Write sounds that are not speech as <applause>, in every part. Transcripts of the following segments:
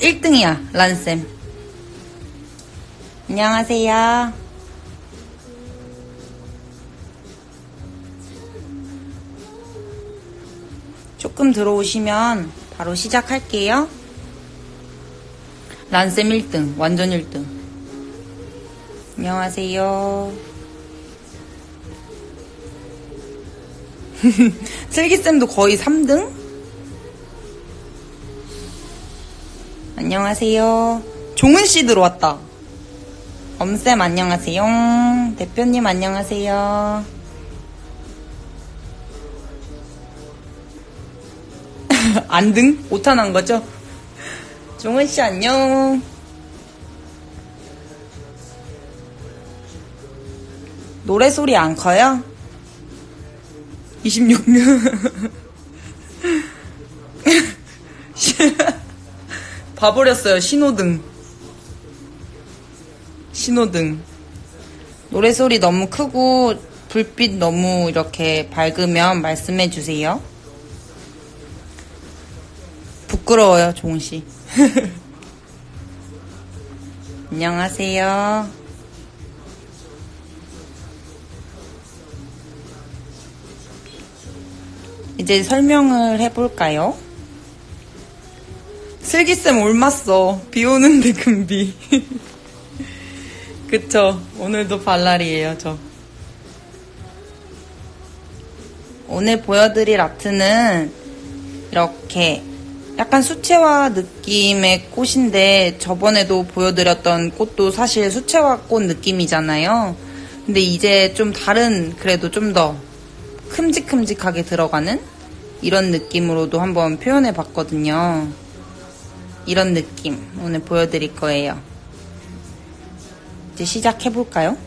1등이야, 란쌤. 안녕하세요. 조금 들어오시면 바로 시작할게요. 란쌤 1등, 완전 1등. 안녕하세요. <laughs> 슬기쌤도 거의 3등? 안녕하세요. 종은 씨 들어왔다. 엄쌤 안녕하세요. 대표님 안녕하세요. <laughs> 안등? 오탄한 거죠? 종은 씨 안녕. 노래 소리 안 커요? <laughs> 26년. 봐버렸어요, 신호등. 신호등. 노래소리 너무 크고, 불빛 너무 이렇게 밝으면 말씀해 주세요. 부끄러워요, 종씨. <laughs> 안녕하세요. 이제 설명을 해볼까요? 슬기쌤 올맞어. 비 오는데 금비. <laughs> 그쵸. 오늘도 발랄이에요, 저. 오늘 보여드릴 아트는 이렇게 약간 수채화 느낌의 꽃인데 저번에도 보여드렸던 꽃도 사실 수채화 꽃 느낌이잖아요. 근데 이제 좀 다른 그래도 좀 더 큼직큼직하게 들어가는 이런 느낌으로도 한번 표현해 봤거든요. 이런 느낌 오늘 보여드릴 거예요. 이제 시작해 볼까요?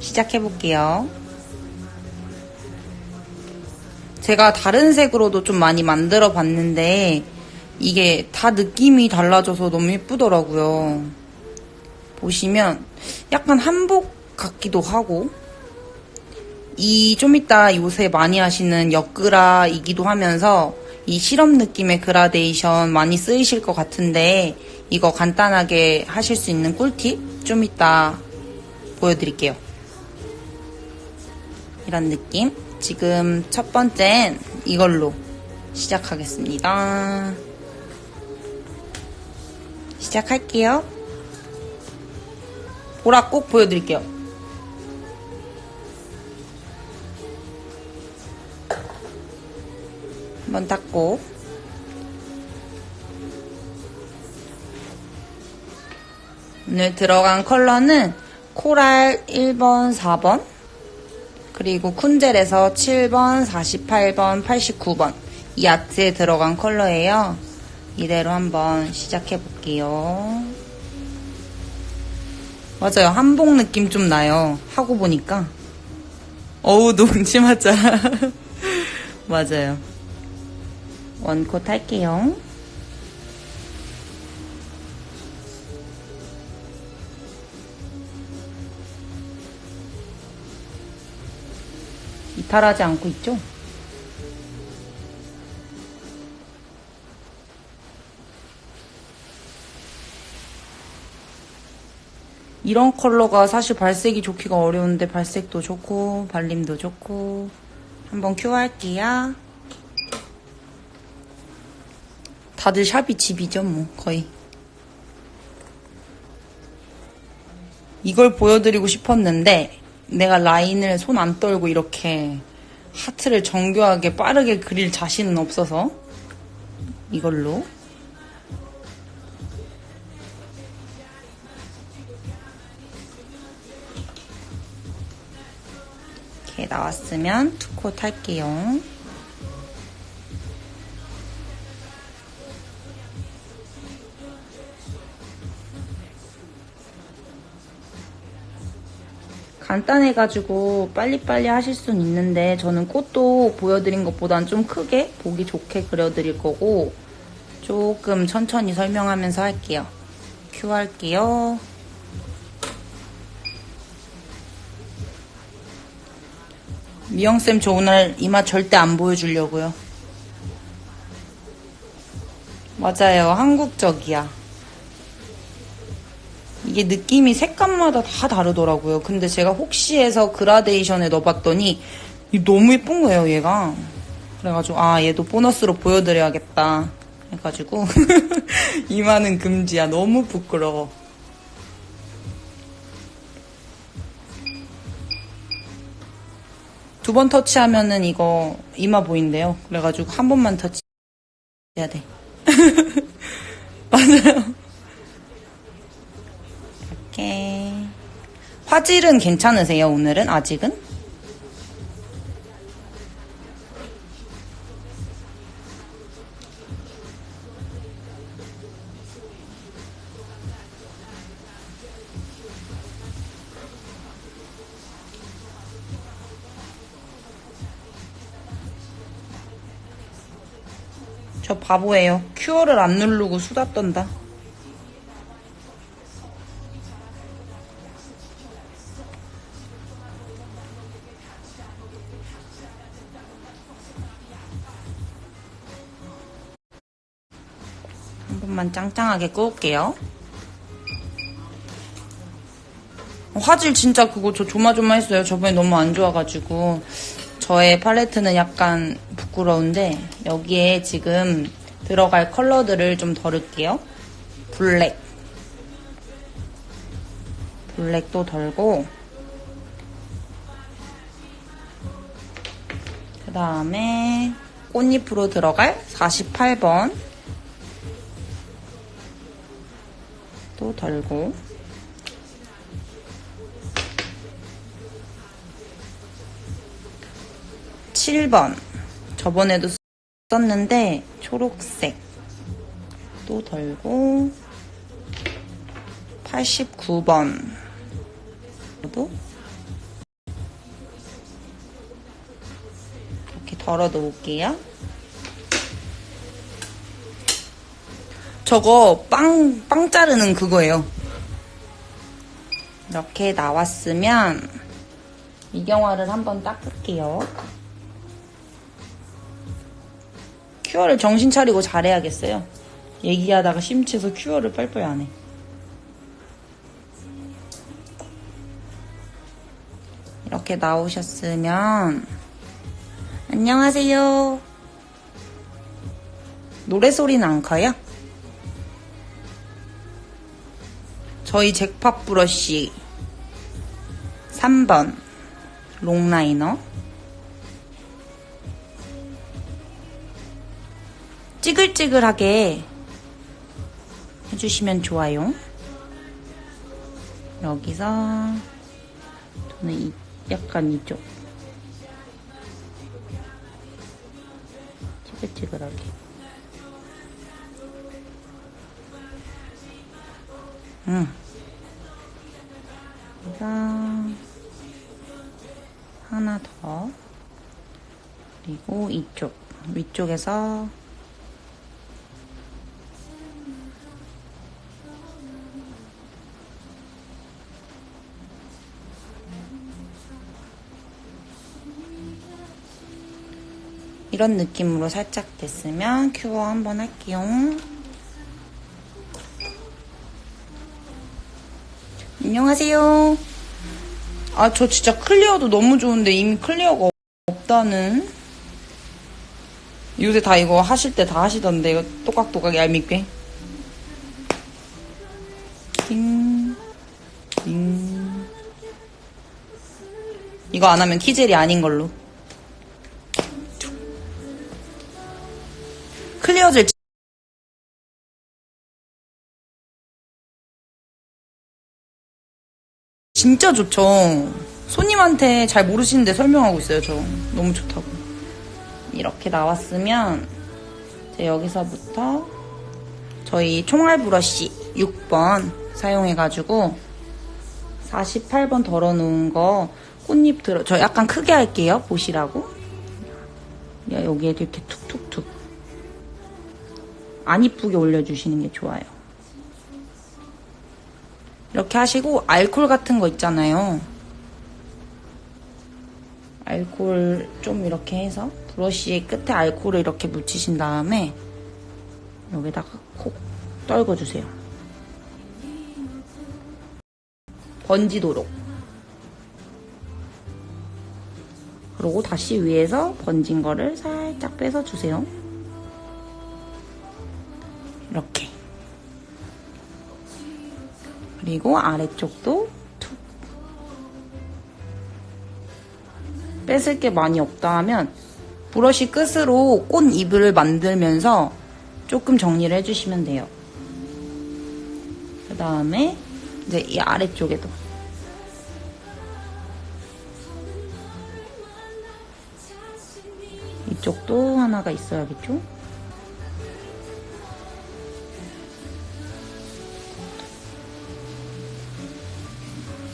시작해 볼게요. 제가 다른 색으로도 좀 많이 만들어 봤는데 이게 다 느낌이 달라져서 너무 예쁘더라고요. 보시면 약간 한복 같기도 하고 이 좀 이따 요새 많이 하시는 옆그라이기도 하면서 이 실험 느낌의 그라데이션 많이 쓰이실 것 같은데 이거 간단하게 하실 수 있는 꿀팁 좀 이따 보여드릴게요. 이런 느낌. 지금 첫 번째는 이걸로 시작하겠습니다. 시작할게요. 보라 꼭 보여드릴게요. 한번 닦고 오늘 들어간 컬러는 코랄 1번, 4번 그리고 쿤젤에서 7번, 48번, 89번 이 아트에 들어간 컬러예요. 이대로 한번 시작해 볼게요. 맞아요. 한복 느낌 좀 나요. 하고 보니까. 어우, 농심하자. <laughs> 맞아요. 원콧 할게요. 이탈하지 않고 있죠? 이런 컬러가 사실 발색이 좋기가 어려운데 발색도 좋고 발림도 좋고 한번 큐 할게요. 다들 샵이 집이죠 뭐 거의. 이걸 보여드리고 싶었는데 내가 라인을 손 안 떨고 이렇게 하트를 정교하게 빠르게 그릴 자신은 없어서 이걸로 이렇게 나왔으면 투콧 할게요. 간단해가지고 빨리빨리 하실 수는 있는데 저는 꽃도 보여드린 것보단 좀 크게 보기 좋게 그려드릴 거고 조금 천천히 설명하면서 할게요. 큐 할게요. 미영쌤 저 오늘 이마 절대 안 보여주려고요. 맞아요. 한국적이야. 이게 느낌이 색감마다 다 다르더라고요. 근데 제가 혹시 해서 그라데이션에 넣어봤더니 이 너무 예쁜 거예요, 얘가. 그래가지고, 아, 얘도 보너스로 보여드려야겠다. 해가지고, <laughs> 이마는 금지야. 너무 부끄러워. 두 번 터치하면은 이거 이마 보인대요. 그래가지고 한 번만 터치 해야 돼. <laughs> 맞아요. 이렇게. 화질은 괜찮으세요, 오늘은? 아직은? 저 바보예요. 큐어를 안 누르고 수다 떤다. 한 번만 짱짱하게 구울게요. 화질 진짜 그거 저 조마조마했어요. 저번에 너무 안 좋아가지고 저의 팔레트는 약간 부끄러운데 여기에 지금 들어갈 컬러들을 좀 덜을게요. 블랙 블랙도 덜고 그 다음에 꽃잎으로 들어갈 48번 또 덜고. 칠 번. 저번에도 썼는데 초록색. 또 덜고. 89번. 도 이렇게 덜어 놓을게요. 저거 빵, 빵 자르는 그거예요. 이렇게 나왔으면 이경화를 한번 닦을게요. 큐어를 정신 차리고 잘해야겠어요. 얘기하다가 심취해서 큐어를 빨빨 안 해. 이렇게 나오셨으면 안녕하세요. 노래소리는 안 커요? 저희 잭팝 브러쉬. 3번. 롱라이너. 찌글찌글하게 해주시면 좋아요. 여기서 저는 이, 약간 이쪽. 찌글찌글하게 음. 그래서 하나 더 그리고 이쪽 위쪽에서 이런 느낌으로 살짝 됐으면 큐어 한번 할게요. 안녕하세요. 아, 저 진짜 클리어도 너무 좋은데 이미 클리어가 없다는. 요새 다 이거 하실 때 다 하시던데, 이거 또각또각 얄밉게. 띵, 띵. 이거 안 하면 티젤이 아닌 걸로. 클리어젤 진짜 좋죠. 손님한테 잘 모르시는데 설명하고 있어요, 저. 너무 좋다고. 이렇게 나왔으면, 이제 여기서부터 저희 총알 브러쉬 6번 사용해가지고 48번 덜어놓은 거 꽃잎 들어, 저 약간 크게 할게요, 보시라고. 야, 여기에 이렇게 툭툭툭. 안 이쁘게 올려주시는 게 좋아요. 이렇게 하시고 알콜 같은 거 있잖아요. 알콜 좀 이렇게 해서 브러쉬 끝에 알콜을 이렇게 묻히신 다음에 여기다가 콕 떨궈주세요. 번지도록. 그리고 다시 위에서 번진 거를 살짝 빼서 주세요. 이렇게. 그리고 아래쪽도 툭. 뺏을 게 많이 없다 하면 브러쉬 끝으로 꽃잎을 만들면서 조금 정리를 해주시면 돼요. 그 다음에 이제 이 아래쪽에도 이쪽도 하나가 있어야겠죠?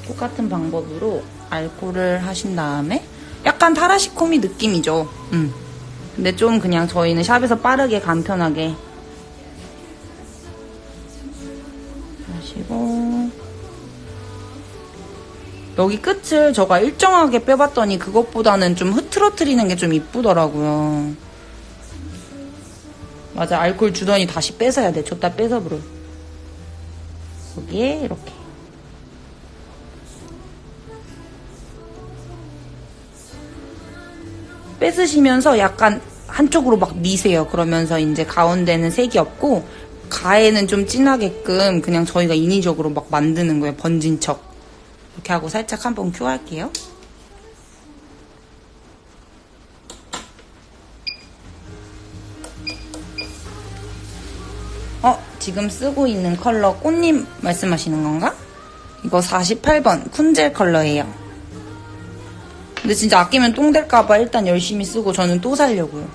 똑같은 방법으로 알코올을 하신 다음에 약간 타라시코미 느낌이죠. 음. 근데 좀 그냥 저희는 샵에서 빠르게 간편하게 하시고 여기 끝을 저가 일정하게 빼봤더니 그것보다는 좀 흐트러트리는 게 좀 이쁘더라고요. 맞아 알코올 주더니 다시 뺏어야 돼. 줬다 뺏어 버려. 여기에 이렇게 뺏으시면서 약간 한쪽으로 막 미세요. 그러면서 이제 가운데는 색이 없고 가에는 좀 진하게끔 그냥 저희가 인위적으로 막 만드는 거예요. 번진 척. 이렇게 하고 살짝 한번 큐 할게요. 어, 지금 쓰고 있는 컬러 꽃님 말씀하시는 건가? 이거 48번 쿤젤 컬러예요. 근데 진짜 아끼면 똥 될까봐 일단 열심히 쓰고 저는 또 살려고요.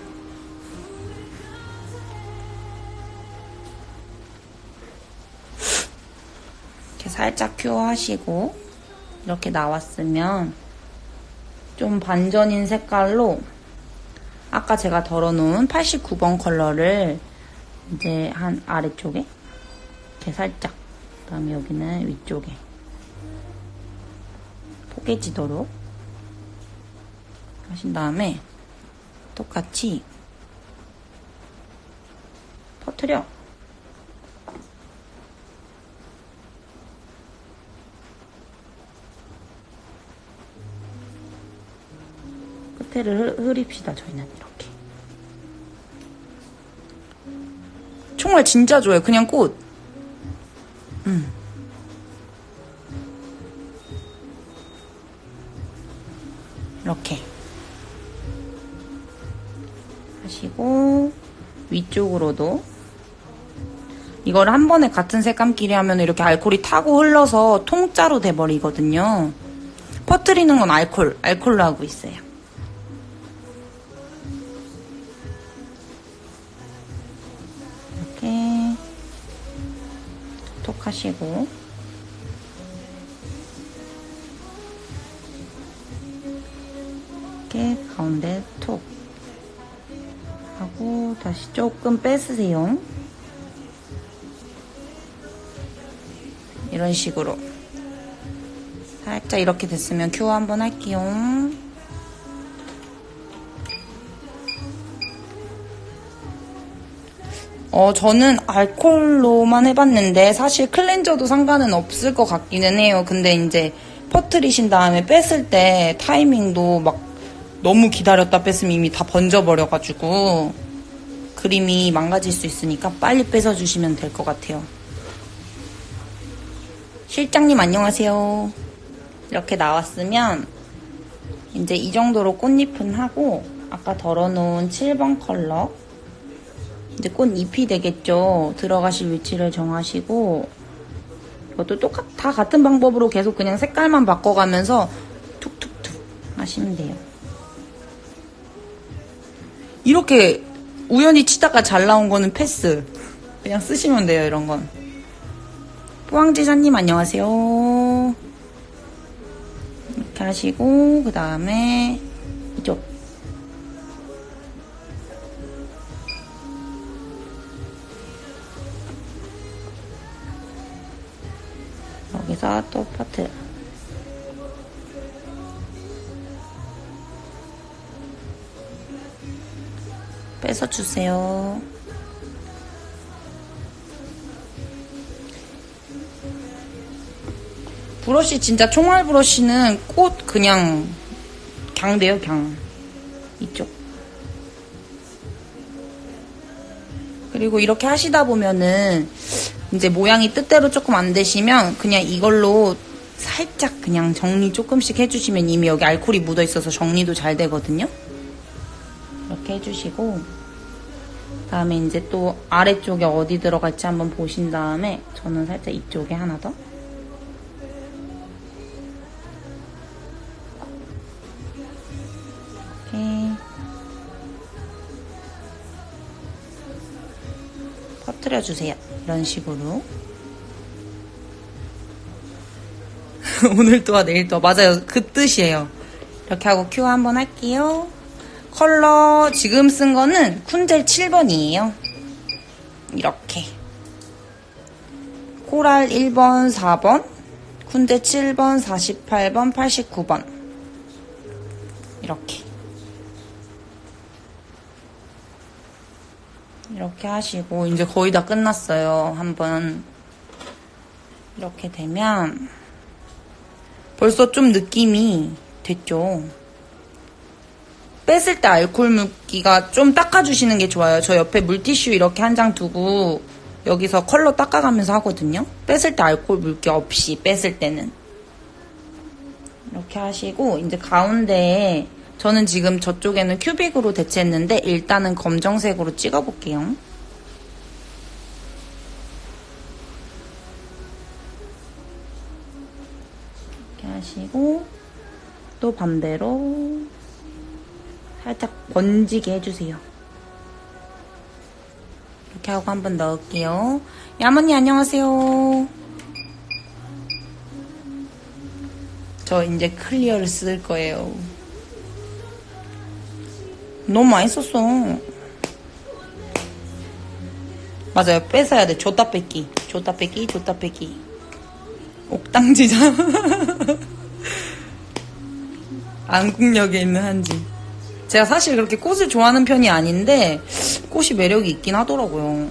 이렇게 살짝 큐어하시고 이렇게 나왔으면 좀 반전인 색깔로 아까 제가 덜어놓은 89번 컬러를 이제 한 아래쪽에 이렇게 살짝 그 다음에 여기는 위쪽에 포개지도록 하신 다음에 똑같이 퍼트려. 끝에를 흐- 흐립시다 저희는 이렇게. 정말 진짜 좋아요. 그냥 꽃. 음. 이렇게 위쪽으로도 이걸 한 번에 같은 색감끼리 하면 이렇게 알코올이 타고 흘러서 통짜로 돼버리거든요. 퍼뜨리는 건 알콜, 알콜로 하고 있어요. 이렇게 톡 하시고 이렇게 가운데 톡 하고 다시 조금 뺏으세요. 이런 식으로 살짝 이렇게 됐으면 큐어 한번 할게요. 어, 저는 알콜로만 해봤는데 사실 클렌저도 상관은 없을 것 같기는 해요. 근데 이제 퍼트리신 다음에 뺐을 때 타이밍도 막 너무 기다렸다 뺐으면 이미 다 번져버려가지고 그림이 망가질 수 있으니까 빨리 뺏어주시면 될 것 같아요. 실장님 안녕하세요. 이렇게 나왔으면 이제 이 정도로 꽃잎은 하고 아까 덜어놓은 7번 컬러 이제 꽃잎이 되겠죠. 들어가실 위치를 정하시고 이것도 똑같 다 같은 방법으로 계속 그냥 색깔만 바꿔가면서 툭툭툭 하시면 돼요. 이렇게 우연히 치다가 잘 나온 거는 패스. 그냥 쓰시면 돼요, 이런 건. 포항지사님 안녕하세요. 이렇게 하시고 그 다음에 이쪽 주세요. 브러쉬 진짜 총알 브러쉬는 꽃 그냥 강대요 강. 이쪽. 그리고 이렇게 하시다 보면은 이제 모양이 뜻대로 조금 안 되시면 그냥 이걸로 살짝 그냥 정리 조금씩 해주시면 이미 여기 알콜이 묻어 있어서 정리도 잘 되거든요. 이렇게 해주시고. 다음에 이제 또 아래쪽에 어디 들어갈지 한번 보신 다음에 저는 살짝 이쪽에 하나 더 이렇게 퍼뜨려 주세요. 이런 식으로. <laughs> 오늘 또와 내일 또 맞아요. 그 뜻이에요. 이렇게 하고 큐 한번 할게요. 컬러 지금 쓴 거는 쿤젤 7번이에요. 이렇게. 코랄 1번, 4번, 쿤젤 7번, 48번, 89번. 이렇게. 이렇게 하시고 이제 거의 다 끝났어요. 한번 이렇게 되면 벌써 좀 느낌이 됐죠. 뺐을 때 알코올 물기가 좀 닦아주시는 게 좋아요. 저 옆에 물티슈 이렇게 한 장 두고 여기서 컬러 닦아가면서 하거든요. 뺐을 때 알코올 물기 없이 뺐을 때는 이렇게 하시고 이제 가운데에 저는 지금 저쪽에는 큐빅으로 대체했는데 일단은 검정색으로 찍어볼게요. 이렇게 하시고 또 반대로 살짝 번지게 해주세요. 이렇게 하고 한번 넣을게요. 야머니 안녕하세요. 저 이제 클리어를 쓸 거예요. 너무 많이 썼어. 맞아요. 뺏어야 돼. 줬다 뺏기. 줬다 뺏기, 줬다 뺏기. 옥당지자. <laughs> 안국역에 있는 한지. 제가 사실 그렇게 꽃을 좋아하는 편이 아닌데, 꽃이 매력이 있긴 하더라고요.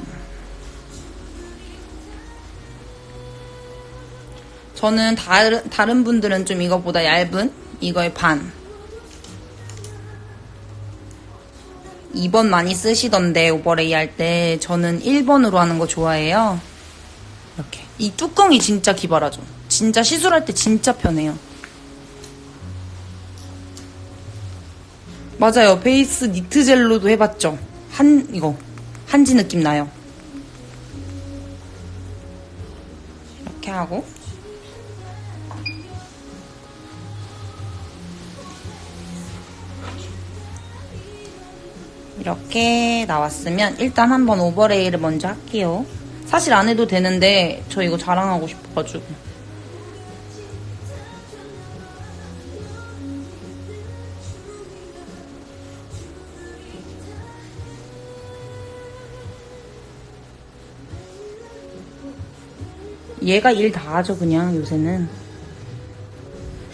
저는 다른, 다른 분들은 좀 이거보다 얇은 이거의 반. 2번 많이 쓰시던데 오버레이 할 때 저는 1번으로 하는 거 좋아해요. 이렇게. 이 뚜껑이 진짜 기발하죠. 진짜 시술할 때 진짜 편해요. 맞아요. 베이스 니트 젤로도 해봤죠. 한 이거 한지 느낌 나요. 이렇게 하고 이렇게 나왔으면 일단 한번 오버레이를 먼저 할게요. 사실 안 해도 되는데 저 이거 자랑하고 싶어가지고. 얘가 일 다 하죠 그냥 요새는.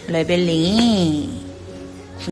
레벨링이